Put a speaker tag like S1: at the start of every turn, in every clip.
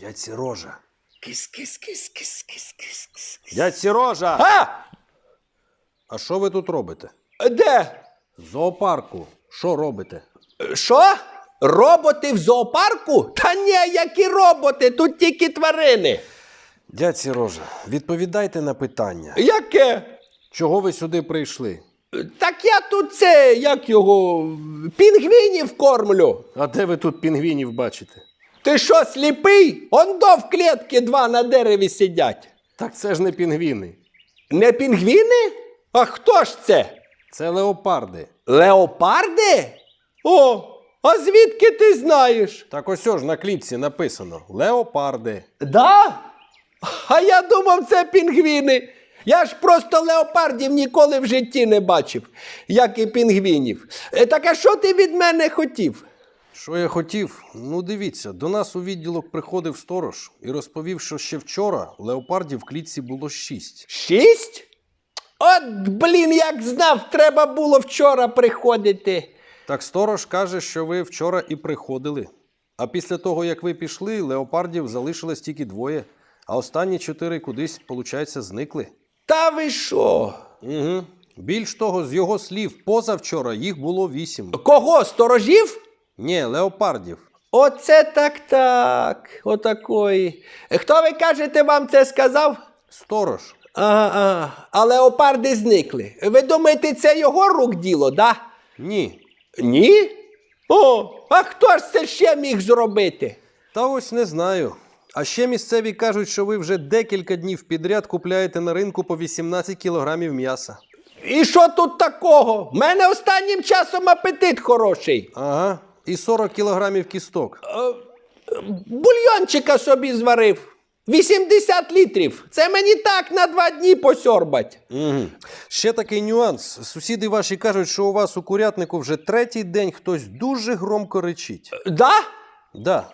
S1: Дядь Сірожа.
S2: Кис-кис-кис-кис-кис-кис.
S1: Дядь Сірожа!
S2: А!
S1: А що ви тут робите?
S2: Де?
S1: В зоопарку. Що робите?
S2: Що? Роботи в зоопарку? Та ні, які роботи, тут тільки тварини.
S1: Дядь Сірожа, відповідайте на питання.
S2: Яке?
S1: Чого ви сюди прийшли?
S2: Так я тут це, як його, пінгвінів кормлю.
S1: А де ви тут пінгвінів бачите?
S2: Ти що, сліпий? Он до в клітки два на дереві сидять.
S1: Так це ж не пінгвіни.
S2: Не пінгвіни? А хто ж це?
S1: Це леопарди.
S2: Леопарди? О, а звідки ти знаєш?
S1: Так ось ж на клітці написано Леопарди.
S2: Да? А я думав, це пінгвіни. Я ж просто леопардів ніколи в житті не бачив, як і пінгвінів. Е, Так а що ти від мене хотів?
S1: Що я хотів? Ну дивіться, до нас у відділок приходив сторож і розповів, що ще вчора леопардів в клітці було шість.
S2: Шість? От, блін, як знав, треба було вчора приходити.
S1: Так сторож каже, що ви вчора і приходили. А після того, як ви пішли, леопардів залишилось тільки двоє, а останні чотири кудись, получається, зникли.
S2: Та ви що?
S1: Угу. Більш того, з його слів, позавчора їх було вісім.
S2: Кого? Сторожів?
S1: Ні, леопардів.
S2: Оце так так. Отакої. Хто ви кажете, вам це сказав?
S1: Сторож.
S2: Ага, ага. А леопарди зникли. Ви думаєте, це його рук діло, да?
S1: Ні.
S2: Ні? О, а хто ж це ще міг зробити?
S1: Та ось не знаю. А ще місцеві кажуть, що ви вже декілька днів підряд купляєте на ринку по 18 кілограмів м'яса.
S2: І що тут такого? В мене останнім часом апетит хороший.
S1: Ага. І 40 кілограмів кісток.
S2: Бульйончика собі зварив. 80 літрів. Це мені так на два дні посьорбать.
S1: Угу. Ще такий нюанс. Сусіди ваші кажуть, що у вас у курятнику вже третій день хтось дуже громко речить.
S2: Да?
S1: Да.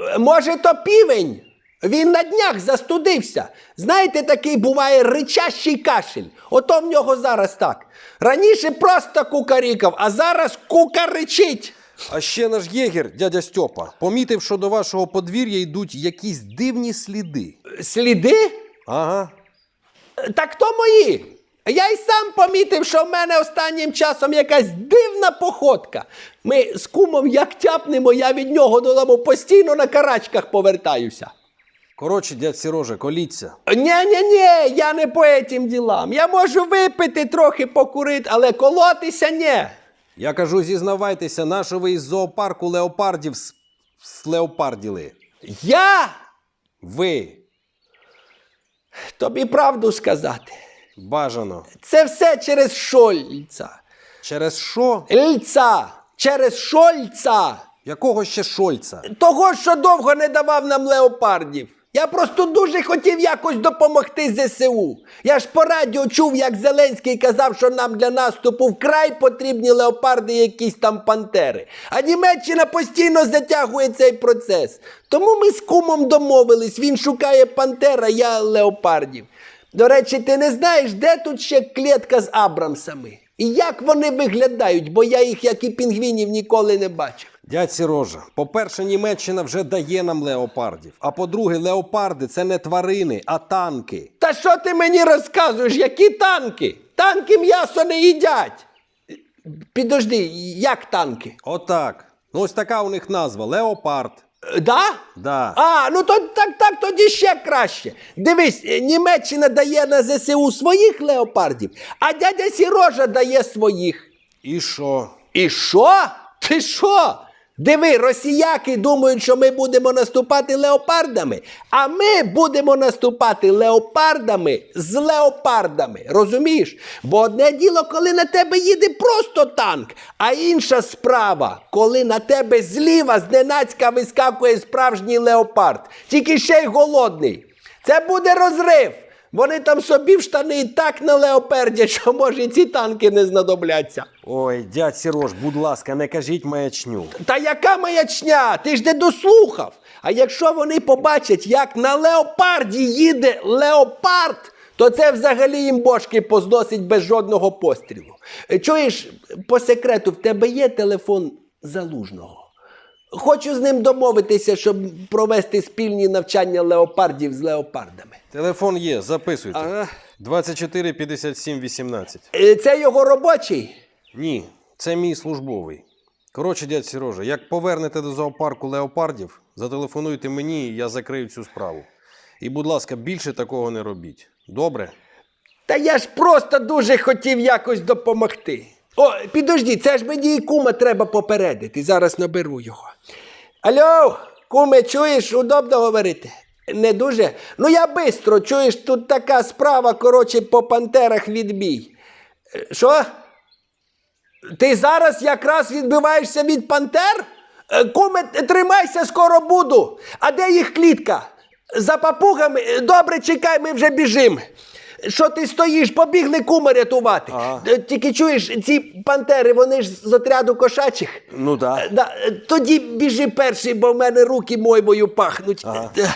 S2: Е, Може, то півень? Він на днях застудився. Знаєте, такий буває ричащий кашель. Ото в нього зараз так. Раніше просто кукарікав, а зараз кукаричить.
S1: А ще наш єгір, дядя Стьопа, помітив, що до вашого подвір'я йдуть якісь дивні сліди.
S2: Сліди?
S1: Ага.
S2: Так то мої. Я й сам помітив, що в мене останнім часом якась дивна походка. Ми з кумом як тяпнемо, я від нього додому постійно на карачках повертаюся.
S1: Коротше, дядь Сірожа, коліться.
S2: Ні-ні-ні, я не по этим ділам. Я можу випити трохи покурити, але колотися ні.
S1: Я кажу, зізнавайтеся, на що ви із зоопарку леопардів с- слеопарділи.
S2: Я
S1: Ви.
S2: тобі правду сказати.
S1: Бажано.
S2: Це все через Шольца.
S1: Через що?
S2: Ільця. Через Шольца.
S1: Якого ще Шольца?
S2: Того, що довго не давав нам леопардів. Я просто дуже хотів якось допомогти ЗСУ. Я ж по радіо чув, як Зеленський казав, що нам для наступу вкрай потрібні леопарди і якісь там пантери. А Німеччина постійно затягує цей процес. Тому ми з кумом домовились. Він шукає пантера, я леопардів. До речі, ти не знаєш, де тут ще клітка з Абрамсами? І як вони виглядають, бо я їх, як і пінгвінів, ніколи не бачив.
S1: Дядь Сірожа, по-перше, Німеччина вже дає нам леопардів. А по-друге, леопарди це не тварини, а танки.
S2: Та що ти мені розказуєш, які танки? Танки м'ясо не їдять. Підожди, як танки?
S1: Отак. Ну ось така у них назва леопард.
S2: Е, Да?
S1: Да.
S2: А, ну то так, так тоді ще краще. Дивись, е, Німеччина дає на ЗСУ своїх леопардів, а дядя Сірожа дає своїх.
S1: І що?
S2: І що? Ти що? Диви, росіяки думають, що ми будемо наступати леопардами, а ми будемо наступати леопардами з леопардами. Розумієш? Бо одне діло, коли на тебе їде просто танк, а інша справа, коли на тебе зліва зненацька вискакує справжній леопард, тільки ще й голодний. Це буде розрив. Вони там собі в штани і так на леоперді, що може і ці танки не знадобляться.
S1: Ой, дядь Сірож, будь ласка, не кажіть маячню.
S2: Та яка маячня? Ти ж не дослухав. А якщо вони побачать, як на леопарді їде леопард, то це взагалі їм бошки позносить без жодного пострілу. Чуєш, по секрету, в тебе є телефон залужного. Хочу з ним домовитися, щоб провести спільні навчання леопардів з леопардами.
S1: Телефон є, записуйте.
S2: Ага.
S1: 24 57 18.
S2: Е, Це його робочий?
S1: Ні, це мій службовий. Коротше, дядь Сережа, як повернете до зоопарку леопардів, зателефонуйте мені, і я закрию цю справу. І, будь ласка, більше такого не робіть. Добре?
S2: Та я ж просто дуже хотів якось допомогти. О, підожди, це ж мені і кума треба попередити. Зараз наберу його. Алло, куме, чуєш, удобно говорити? Не дуже. Ну я бистро, чуєш, тут така справа, коротше, по пантерах відбій. Що? Ти зараз якраз відбиваєшся від пантер? Е, Куме, тримайся, скоро буду. А де їх клітка? За папугами? Добре, чекай, ми вже біжимо. Що ти стоїш? Побігли кума рятувати.
S1: Ага.
S2: Е, Тільки чуєш, ці пантери, вони ж з отряду кошачих.
S1: Ну так.
S2: Е, Да, е, тоді біжи перший, бо в мене руки мойвою пахнуть.
S1: Ага.
S2: Е,